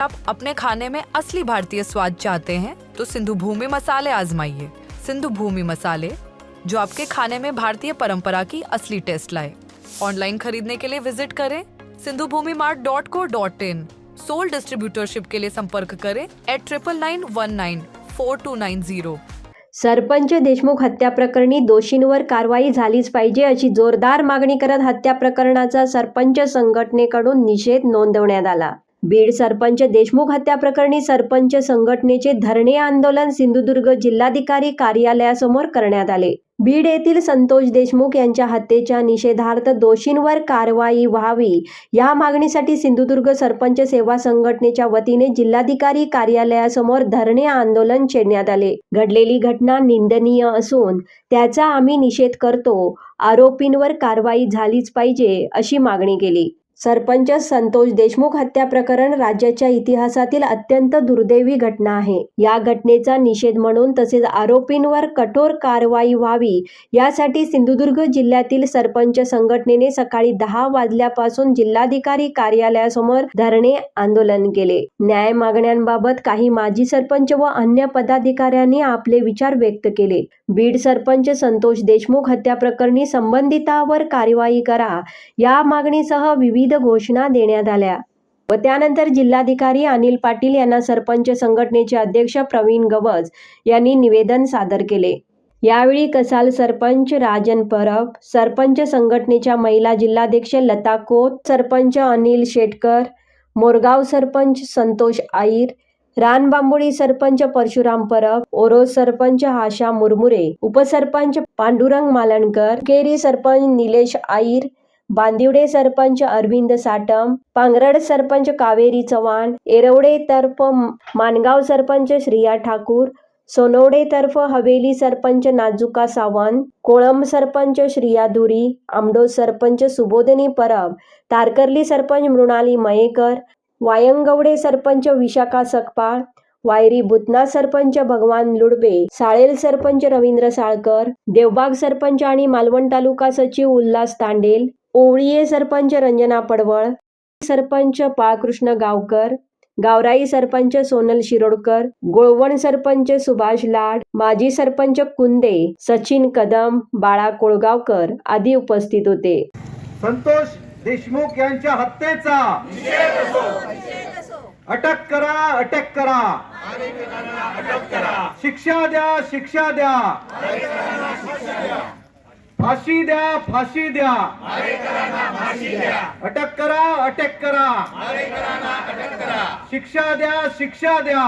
आप अपने खाने में असली भारतीय स्वाद चाहते हैं तो सिंधु भूमि मसाले आजमाइए। सिंधु भूमि मसाले जो आपके खाने में भारतीय परंपरा की असली टेस्ट लाए। ऑनलाइन खरीदने के लिए विजिट करें Sindhu Bhoomi mart dot co dot in. Sole distributorship के लिए संपर्क करें at triple nine one nine four two nine zero sarpanch Deshmukh हत्या प्रकरणी दोषींवर कारवाई झालीच पाहिजे अशी जोरदार मागणी करत हत्या प्रकरणाचा सरपंच संघटनेकडून निषेध नोंदवण्यात आला. बीड सरपंच देशमुख हत्या प्रकरणी सरपंच संघटनेचे धरणे आंदोलन सिंधुदुर्ग जिल्हाधिकारी कार्यालयासमोर करण्यात आले. बीड येथील संतोष देशमुख यांच्या हत्येच्या निषेधार्थ दोषींवर कारवाई व्हावी या मागणीसाठी सिंधुदुर्ग सरपंच सेवा संघटनेच्या वतीने जिल्हाधिकारी कार्यालयासमोर धरणे आंदोलन छेडण्यात आले. घडलेली घटना निंदनीय असून त्याचा आम्ही निषेध करतो. आरोपींवर कारवाई झालीच पाहिजे अशी मागणी केली. सरपंच संतोष देशमुख हत्या प्रकरण राज्याच्या इतिहासातील अत्यंत दुर्दैवी घटना आहे. या घटनेचा निषेध म्हणून तसेच आरोपींवर कठोर कारवाई व्हावी यासाठी सिंधुदुर्ग जिल्ह्यातील सरपंच संघटनेने सकाळी दहा वाजल्यापासून जिल्हाधिकारी कार्यालयासमोर धरणे आंदोलन केले. न्याय मागण्यांबाबत काही माजी सरपंच व अन्य पदाधिकाऱ्यांनी आपले विचार व्यक्त केले. बीड सरपंच संतोष देशमुख हत्या प्रकरणी संबंधितावर कारवाई करा या मागणीसह विविध घोषणा देण्यात आल्या व त्यानंतर जिल्हाधिकारी अनिल पाटील यांना सरपंच संघटनेचे अध्यक्ष प्रवीण गवज यांनी निवेदन सादर केले. यावेळी कसाल सरपंच राजन परब सरपंच संघटनेच्या महिला जिल्हाध्यक्ष लता कोत सरपंच अनिल शेटकर मोरगाव सरपंच संतोष आईर रानबांबोळी सरपंच परशुराम परब ओरोज सरपंच आशा मुरमुरे उपसरपंच पांडुरंग मालणकर केरी सरपंच निलेश आईर बांदिवडे सरपंच अरविंद साटम पांगरड सरपंच कावेरी चव्हाण एरवडे तर्फ मानगाव सरपंच श्रिया ठाकूर सोनवडे तर्फ हवेली सरपंच नाजुका सावंत कोळंब सरपंच श्रिया धुरी आमडो सरपंच सुबोधनी परब तारकर्ली सरपंच मृणाली मयेकर वायंगवडे सरपंच विशाखा सकपाळ वायरी बुतना सरपंच भगवान लुडबे साळेल सरपंच रवींद्र साळकर देवबाग सरपंच आणि मालवण तालुका सचिव उल्हास तांडेल ओवळीये सरपंच रंजना पडवळ सरपंच बाळकृष्ण गावकर गावराई सरपंच सोनल शिरोडकर गोळवण सरपंच सुभाष लाड माजी सरपंच कुंदे सचिन कदम बाळा कोळगावकर आदी उपस्थित होते. संतोष देशमुख यांच्या हत्येचा. अटक करा अटक करा. शिक्षा द्या शिक्षा द्या. फाशी द्या फाशी द्या. अटक करा अटक करा. शिक्षा द्या शिक्षा द्या.